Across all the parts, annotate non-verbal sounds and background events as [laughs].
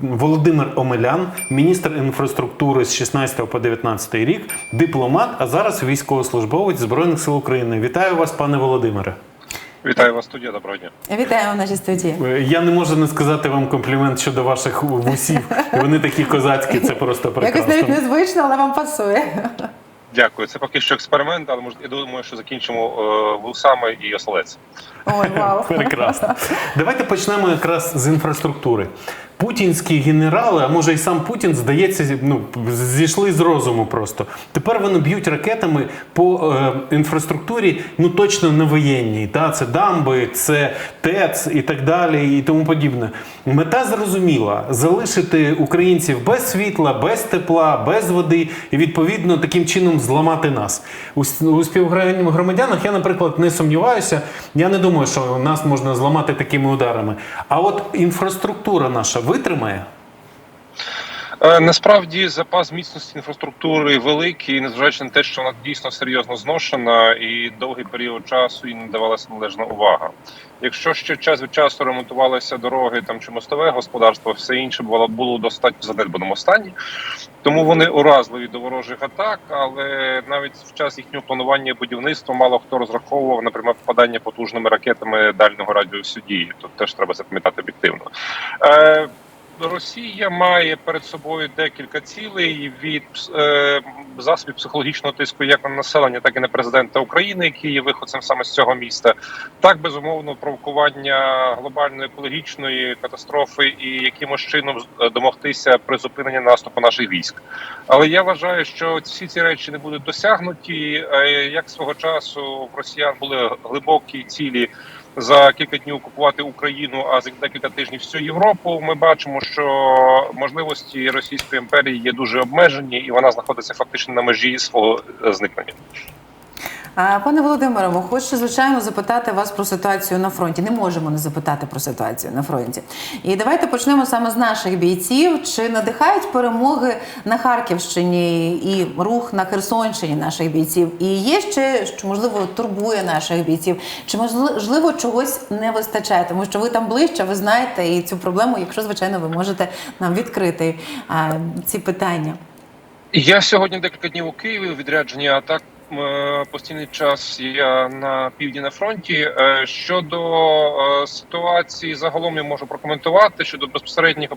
Володимир Омелян, міністр інфраструктури з 16 по 19 рік, дипломат, а зараз військовослужбовець Збройних сил України. Вітаю вас, пане Володимире. Вітаю вас, студія. Доброго дня. Вітаємо в нашій студії. Е, Я не можу не сказати вам комплімент щодо ваших вусів. Вони такі козацькі, це просто [laughs] Якось навіть незвично, але вам пасує. Дякую. Це поки що експеримент, але може, я думаю, що закінчимо е, вусами і оселедцем. Ой, вау. [laughs] Прекрасно. Давайте почнемо якраз з інфраструктури. Путінські генерали, а може і сам Путін, здається, ну зійшли з розуму просто. Тепер вони б'ють ракетами по е, інфраструктурі, ну точно не воєнній. Та це дамби, це ТЕЦ і так далі, і тому подібне. Мета зрозуміла залишити українців без світла, без тепла, без води, і відповідно таким чином зламати нас. У, у співгромадянах я, наприклад, не сумніваюся. Я не думаю, що нас можна зламати такими ударами. А от інфраструктура наша витримає. Е, Насправді запас міцності інфраструктури великий, незважаючи на те, що вона дійсно серйозно зношена і довгий період часу їй не давалася належна увага. Якщо ще час від часу ремонтувалися дороги там чи мостове господарство, все інше було було достатньо занедбаному стані, тому вони уразливі до ворожих атак. Але навіть в час їхнього планування будівництва мало хто розраховував на пряме попадання потужними ракетами дальнього радіусу дії. Тут теж треба запам'ятати об'єктивно. Росія має перед собою декілька цілей від е, засобів психологічного тиску як на населення, так і на президента України, який є виходцем саме з цього міста. Так безумовно провокування глобальної екологічної катастрофи і якимось чином е, домогтися призупинення наступу наших військ. Але я вважаю, що всі ці речі не будуть досягнуті. Е, Як свого часу в росіян були глибокі цілі за кілька днів окупувати Україну, а за декілька тижнів всю Європу. Ми бачимо, що можливості Російської імперії є дуже обмежені, і вона знаходиться фактично на межі свого е, зникнення. Пане Володимире, хочу звичайно запитати вас про ситуацію на фронті. Не можемо не запитати про ситуацію на фронті. І давайте почнемо саме з наших бійців. Чи надихають перемоги на Харківщині і рух на Херсонщині наших бійців? І є ще що можливо турбує наших бійців? Чи можливо чогось не вистачає? Тому що ви там ближче, ви знаєте і цю проблему, якщо звичайно ви можете нам відкрити ці питання. Я сьогодні декілька днів у Києві у відрядженні, а так е, постійний час я на півдні на фронті. Е, Щодо е, ситуації загалом я можу прокоментувати. Щодо безпосередніх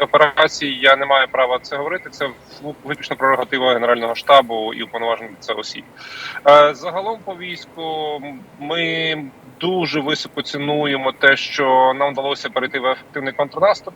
операцій, я не маю права це говорити. Це в- виключно прерогатива Генерального штабу і уповноважених це осіб. Е, Загалом по війську ми дуже високо цінуємо те, що нам вдалося перейти в ефективний контрнаступ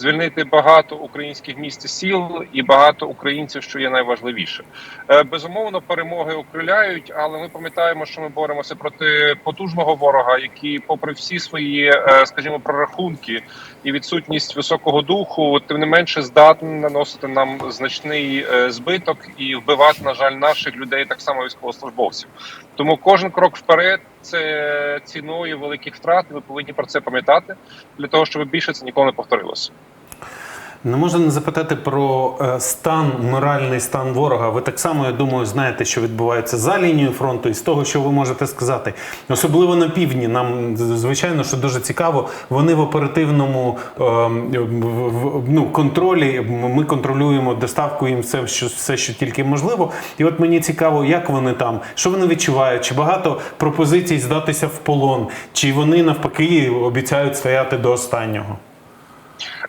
звільнити багато українських міст і сіл і багато українців, що є найважливіше. Е, Безумовно, перемоги окриляють, але ми пам'ятаємо, що ми боремося проти потужного ворога, який, попри всі свої, е, скажімо, прорахунки і відсутність високого духу, тим не менше здатний наносити нам значний е, збиток і вбивати, на жаль, наших людей, так само військовослужбовців. Тому кожен крок вперед це ціною великих втрат. Ми повинні про це пам'ятати для того, щоб більше це ніколи не повторилося. Не можу не запитати про е, стан, моральний стан ворога. Ви так само, я думаю, знаєте, що відбувається за лінією фронту, і з того, що ви можете сказати, особливо на півдні. Нам звичайно, що дуже цікаво. Вони в оперативному е, в- ну, контролі. Ми контролюємо доставку їм все, що все, що тільки можливо. І от мені цікаво, як вони там, що вони відчувають, чи багато пропозицій здатися в полон, чи вони навпаки обіцяють стояти до останнього.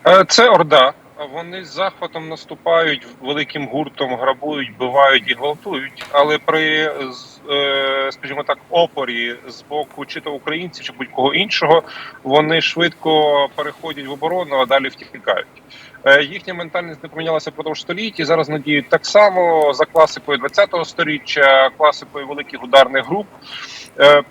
Е, Це орда. Вони з захватом наступають великим гуртом, грабують, бивають і гвалтують. Але при е, скажімо так, опорі з боку чи то українців, чи будь-кого іншого, вони швидко переходять в оборону, а далі втікають. Е, Їхня ментальність не помінялася впродовж століть і зараз надіють так само за класикою 20-го сторіччя, класикою великих ударних груп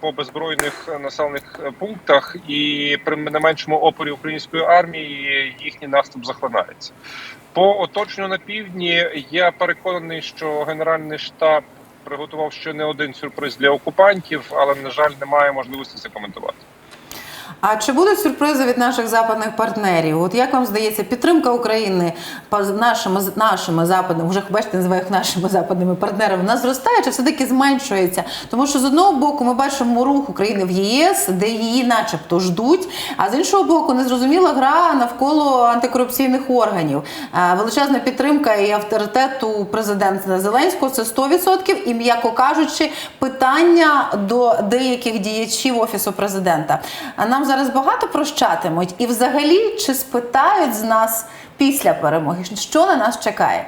по беззбройних населених пунктах, і при не меншому опорі української армії їхній наступ захлинається. По оточенню на півдні я переконаний, що генеральний штаб приготував ще не один сюрприз для окупантів, але на жаль, немає можливості це коментувати. А чи будуть сюрпризи від наших западних партнерів? От як вам здається, підтримка України нашими нашими западними, вже бачите, називаю їх нашими западними партнерами, вона зростає чи все-таки зменшується? Тому що з одного боку ми бачимо рух України в єС, де її, начебто, ждуть, а з іншого боку, незрозуміла гра навколо антикорупційних органів. Е, Величезна підтримка і авторитету президента Зеленського це 100%, і м'яко кажучи, питання до деяких діячів офісу президента. А нам зараз багато прощатимуть, і взагалі чи спитають з нас після перемоги, що на нас чекає?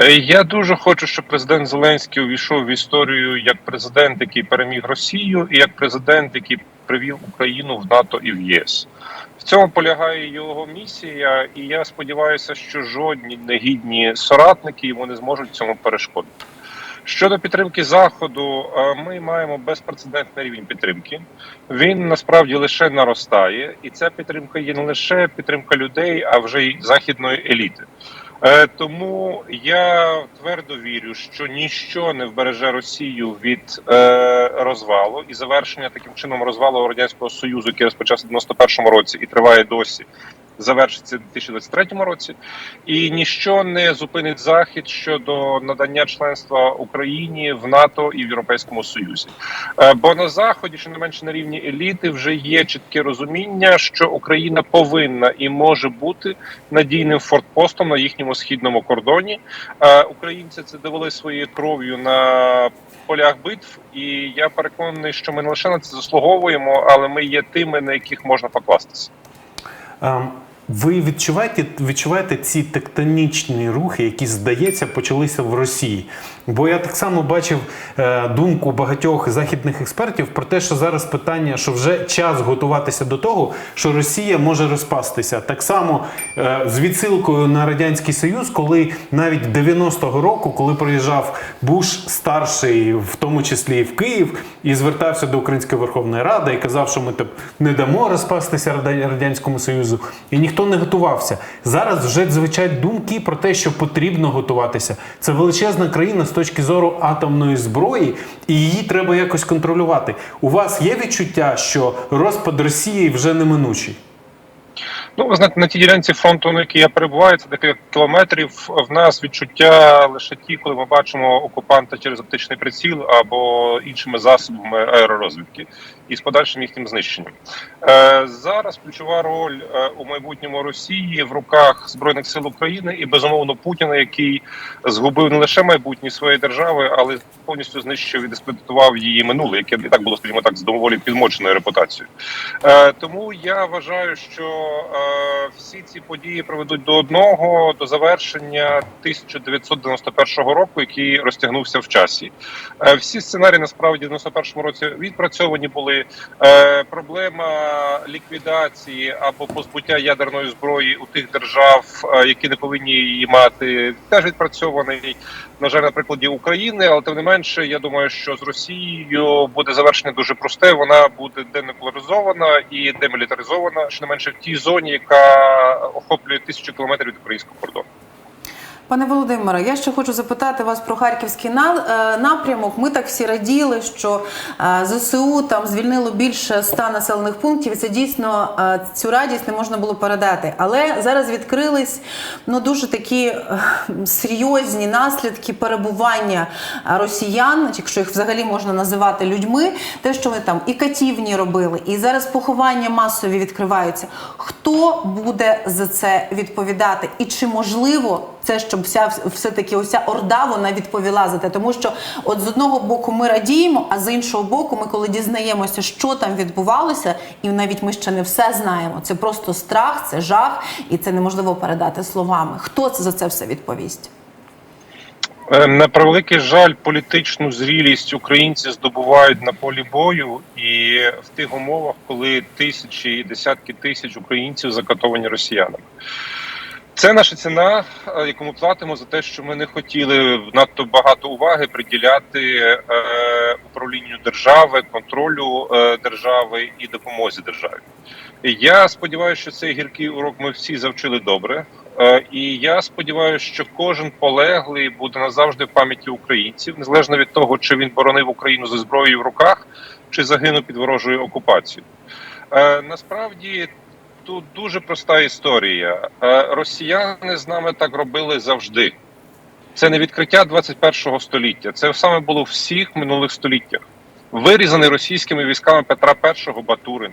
Е, Я дуже хочу, щоб президент Зеленський увійшов в історію як президент, який переміг Росію, і як президент, який привів Україну в НАТО і в ЄС. В цьому полягає його місія, і я сподіваюся, що жодні негідні соратники йому не зможуть цьому перешкодити. Щодо підтримки заходу, е, ми маємо безпрецедентний рівень підтримки. Він насправді лише наростає, і ця підтримка є не лише підтримка людей, а вже й західної еліти. Е, Тому я твердо вірю, що ніщо не вбереже Росію від е, розвалу і завершення таким чином розвалу радянського союзу, який розпочався в 91-му році і триває досі. Завершиться в 2023 році, і ніщо не зупинить захід щодо надання членства Україні в НАТО і в Європейському Союзі. Е, Бо на заході, що не менше на рівні еліти, вже є чітке розуміння, що Україна повинна і може бути надійним фортпостом на їхньому східному кордоні. Е, Українці це довели своєю кров'ю на полях битв, і я переконаний, що ми не лише на це заслуговуємо, але ми є тими, на яких можна покластися. Ем, Ви відчуваєте, відчуваєте ці тектонічні рухи, які, здається, почалися в Росії? Бо я так само бачив е, думку багатьох західних експертів про те, що зараз питання, що вже час готуватися до того, що Росія може розпастися. Так само е, з відсилкою на Радянський Союз, коли навіть 90-го року, коли приїжджав Буш старший, в тому числі і в Київ, і звертався до Української Верховної Ради і казав, що ми тип, не дамо розпастися Радянському Союзу, і ніхто не готувався. Зараз вже звучать думки про те, що потрібно готуватися. Це величезна країна точки зору атомної зброї, і її треба якось контролювати. У вас є відчуття, що розпад Росії вже неминучий? Ну, ви знаєте, на тій ділянці фронту, на якій я перебуваю, це декілька кілометрів. В нас відчуття лише ті, коли ми бачимо окупанта через оптичний приціл або іншими засобами аеророзвідки і з подальшим їхнім знищенням. Е, зараз ключова роль е, у майбутньому Росії в руках збройних сил України і безумовно Путіна, який згубив не лише майбутнє своєї держави, але повністю знищив і дискредитував її минуле, яке і так було, скажімо так, з доволі підмоченою репутацією. Е, тому я вважаю, що всі ці події приведуть до одного до завершення 1991 року, який розтягнувся в часі. Всі сценарії насправді в 91 році відпрацьовані були. Е, проблема ліквідації або позбуття ядерної зброї у тих держав, е, які не повинні її мати, теж відпрацьований. На жаль, на прикладі України, але тим не менше, я думаю, що з Росією буде завершення дуже просте. Вона буде денуклеаризована і демілітаризована, що не менше в тій зоні, яка охоплює тисячу кілометрів від українського кордону. Пане Володимире, я ще хочу запитати вас про харківський е, напрямок. Ми так всі раділи, що е, ЗСУ там звільнило більше ста населених пунктів. І це дійсно е, цю радість не можна було передати. Але зараз відкрились ну дуже такі серйозні наслідки перебування росіян, якщо їх взагалі можна називати людьми. Те, що вони там і катівні робили, і зараз поховання масові відкриваються. Хто буде за це відповідати? І чи можливо це, щоб вся все таки ося орда вона відповіла за те, тому що от з одного боку ми радіємо, а з іншого боку, ми коли дізнаємося, що там відбувалося, і навіть ми ще не все знаємо. Це просто страх, це жах, і це неможливо передати словами. Хто це за це все відповість? Е, На превеликий жаль, політичну зрілість українці здобувають на полі бою, і в тих умовах, коли тисячі і десятки тисяч українців закатовані росіянами. Це наша ціна, е, яку ми платимо за те, що ми не хотіли надто багато уваги приділяти е, управлінню держави, контролю е, держави і допомозі державі. Я сподіваюся, що цей гіркий урок ми всі завчили добре. Е, І я сподіваюся, що кожен полеглий буде назавжди в пам'яті українців, незалежно від того, чи він боронив Україну зі зброєю в руках, чи загинув під ворожою окупацією. Е, насправді тут дуже проста історія. Е, росіяни з нами так робили завжди. Це не відкриття 21 століття. Це саме було в всіх минулих століттях. Вирізаний російськими військами Петра І Батурин,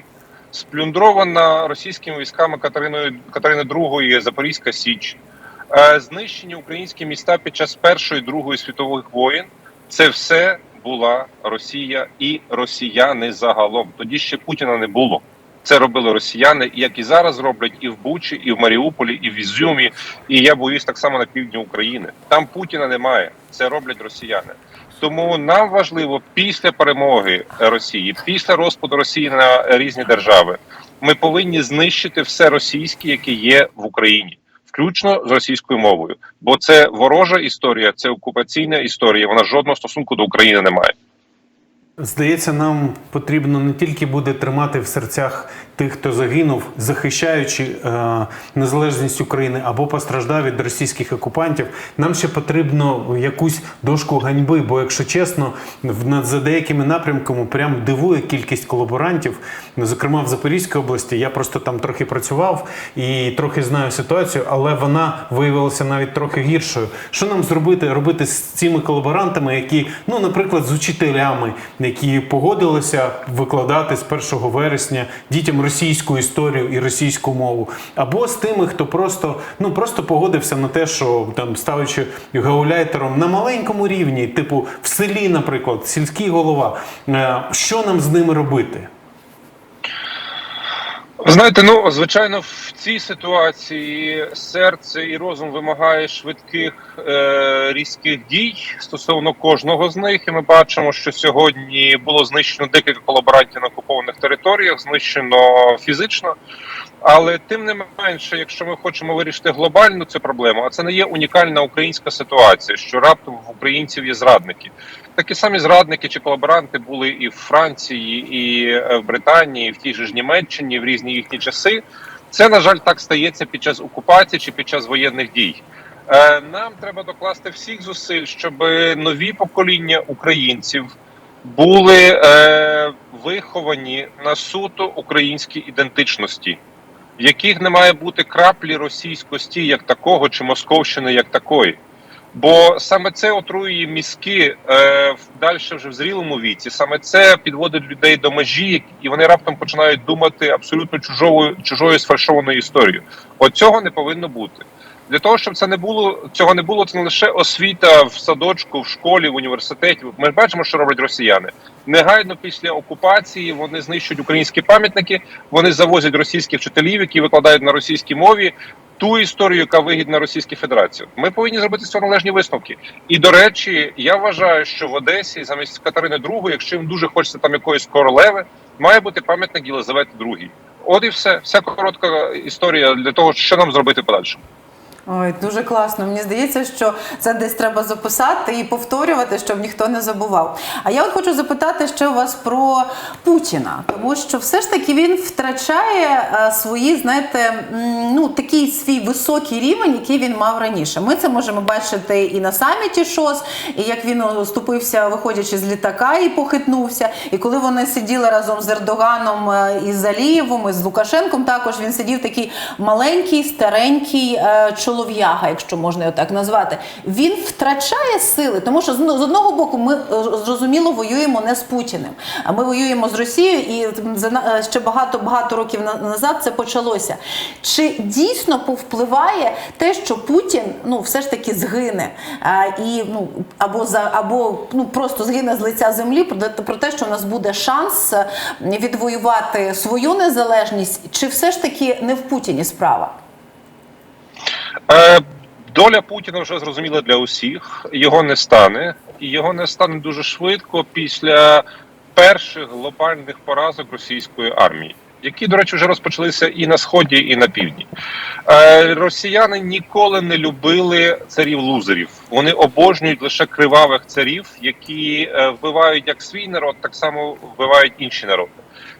сплюндрована російськими військами Катериною Катерини II Запорізька Січ, е, знищені українські міста під час Першої і Другої світових воєн. Це все була Росія і росіяни загалом. Тоді ще Путіна не було. Це робили росіяни, як і зараз роблять і в Бучі, і в Маріуполі, і в Ізюмі. І я боюсь так само на півдні України. Там Путіна немає. Це роблять росіяни. Тому нам важливо після перемоги Росії, після розпаду Росії на різні держави, ми повинні знищити все російське, яке є в Україні, включно з російською мовою. Бо це ворожа історія, це окупаційна історія. Вона жодного стосунку до України не має. Здається, нам потрібно не тільки буде тримати в серцях тих, хто загинув, захищаючи е, незалежність України або постраждав від російських окупантів. Нам ще потрібно якусь дошку ганьби. Бо, якщо чесно, в над за деякими напрямками прям дивує кількість колаборантів. Зокрема, в Запорізькій області я просто там трохи працював і трохи знаю ситуацію, але вона виявилася навіть трохи гіршою. Що нам зробити? Робити з цими колаборантами, які, ну, наприклад, з учителями, які погодилися викладати з 1 вересня дітям російську історію і російську мову, або з тими, хто просто ну просто погодився на те, що там ставячи гауляйтером на маленькому рівні, типу в селі, наприклад, сільський голова. Е, Що нам з ними робити? Знаєте, ну звичайно, в цій ситуації серце і розум вимагає швидких е, різких дій стосовно кожного з них. І ми бачимо, що сьогодні було знищено декілька колаборантів на окупованих територіях, знищено фізично. Але тим не менше, якщо ми хочемо вирішити глобальну цю проблему, а це не є унікальна українська ситуація, що раптом в українців є зрадники. Такі самі зрадники чи колаборанти були і в Франції, і е, в Британії, і в тій ж Німеччині в різні їхні часи. Це на жаль так стається під час окупації чи під час воєнних дій. Е, Нам треба докласти всіх зусиль, щоб нові покоління українців були е, виховані на суто українській ідентичності, в яких не має бути краплі російськості як такого, чи московщини як такої. Бо саме це отруює мізки е, далі вже в зрілому віці. Саме це підводить людей до межі, і вони раптом починають думати абсолютно чужою чужою сфальшованою історією. От цього не повинно бути. Для того щоб це не було цього не було, це не лише освіта в садочку, в школі, в університеті. Ми бачимо, що роблять росіяни. Негайно після окупації вони знищують українські пам'ятники, вони завозять російських вчителів, які викладають на російській мові ту історію, яка вигідна Російській Федерації. Ми повинні зробити з цього належні висновки. І до речі, я вважаю, що в Одесі замість Катерини II, якщо їм дуже хочеться там якоїсь королеви, має бути пам'ятник Єлизавети II. От і все. Вся коротка історія для того, що нам зробити подальше. Ой, дуже класно. Мені здається, що це десь треба записати і повторювати, щоб ніхто не забував. А я от хочу запитати ще у вас про Путіна, тому що все ж таки він втрачає е, свої, знаєте, ну такий свій високий рівень, який він мав раніше. Ми це можемо бачити і на саміті ШОС, і як він оступився, виходячи з літака, і похитнувся. І коли вони сиділи разом з Ердоганом е, і з Алієвим, і з Лукашенком, також він сидів такий маленький, старенький е, чолов'яга, якщо можна його так назвати. Він втрачає сили, тому що ну, з одного боку ми е, зрозуміло воюємо не з Путіним, а ми воюємо з Росією, і е, ще багато багато років назад це почалося. Чи дійсно повпливає те, що Путін ну все ж таки згине, а, і ну або за або ну просто згине з лиця землі про те, що у нас буде шанс е, відвоювати свою незалежність, чи все ж таки не в Путіні справа? Е, доля Путіна вже зрозуміла для усіх. Його не стане, і його не стане дуже швидко після перших глобальних поразок російської армії, які, до речі, вже розпочалися і на сході, і на півдні. Е, росіяни ніколи не любили царів лузерів. Вони обожнюють лише кривавих царів, які е, вбивають як свій народ, так само вбивають інші народи.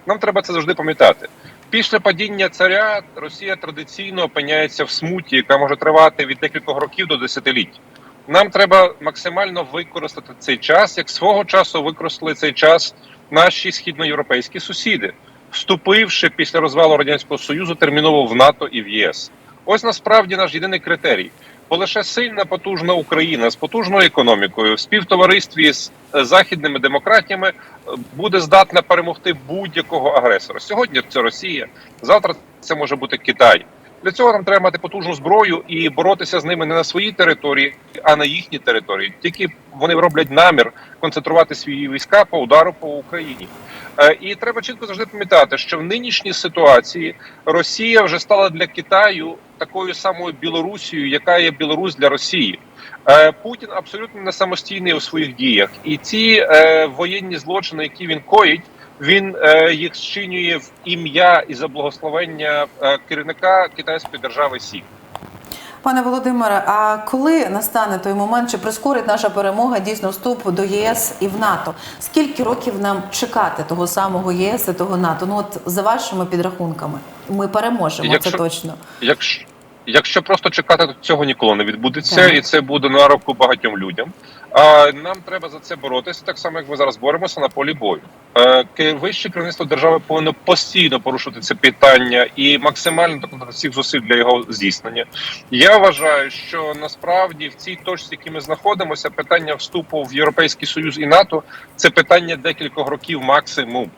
Нам треба це завжди пам'ятати. Після падіння царя Росія традиційно опиняється в смуті, яка може тривати від декількох років до десятиліть. Нам треба максимально використати цей час, як свого часу використали цей час наші східноєвропейські сусіди. вступивши після розвалу радянського союзу терміново в НАТО і в ЄС. Ось насправді наш єдиний критерій. Бо лише сильна потужна Україна з потужною економікою в співтоваристві з е, західними демократіями е, буде здатна перемогти будь-якого агресора. Сьогодні це Росія, завтра це може бути Китай. Для цього нам треба мати потужну зброю і боротися з ними не на своїй території, а на їхній території. Тільки вони роблять намір концентрувати свої війська по удару по Україні. Е, І треба чітко завжди пам'ятати, що в нинішній ситуації Росія вже стала для Китаю такою самою Білорусією, яка є Білорусь для Росії. Е, Путін абсолютно не самостійний у своїх діях, і ці е, воєнні злочини, які він коїть, він е, їх зчинює в ім'я і за благословення е, керівника китайської держави Сі. Пане Володимире, а коли настане той момент, чи прискорить наша перемога дійсно вступ до ЄС і в НАТО? Скільки років нам чекати того самого єС і того НАТО? Ну от за вашими підрахунками, ми переможемо Якщо- це точно. Якщо, якщо просто чекати, то цього ніколи не відбудеться, Так. і це буде на руку багатьом людям. А нам треба за це боротися, так само як ми зараз боремося на полі бою. Е, Вище керівництво держави повинно постійно порушити це питання і максимально докладати всіх зусиль для його здійснення. Я вважаю, що насправді в цій точці, в якій ми знаходимося, питання вступу в Європейський Союз і НАТО це питання декількох років максимум.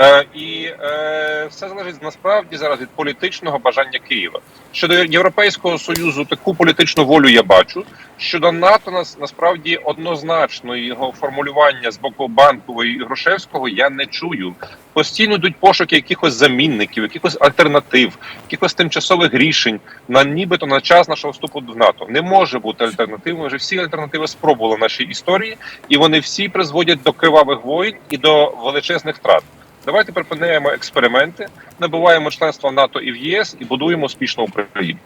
Е, і е, все залежить насправді зараз від політичного бажання Києва. Щодо Європейського союзу, таку політичну волю я бачу. Щодо НАТО, нас насправді однозначно його формулювання з боку банкової і Грушевського я не чую. Постійно йдуть пошуки якихось замінників, якихось альтернатив, якихось тимчасових рішень на нібито на час нашого вступу в НАТО. Не може бути альтернатив. Ми вже всі альтернативи спробували в нашій історії, і вони всі призводять до кривавих воїн і до величезних втрат. Давайте припиняємо експерименти, набуваємо членство НАТО і в ЄС і будуємо успішну Україну.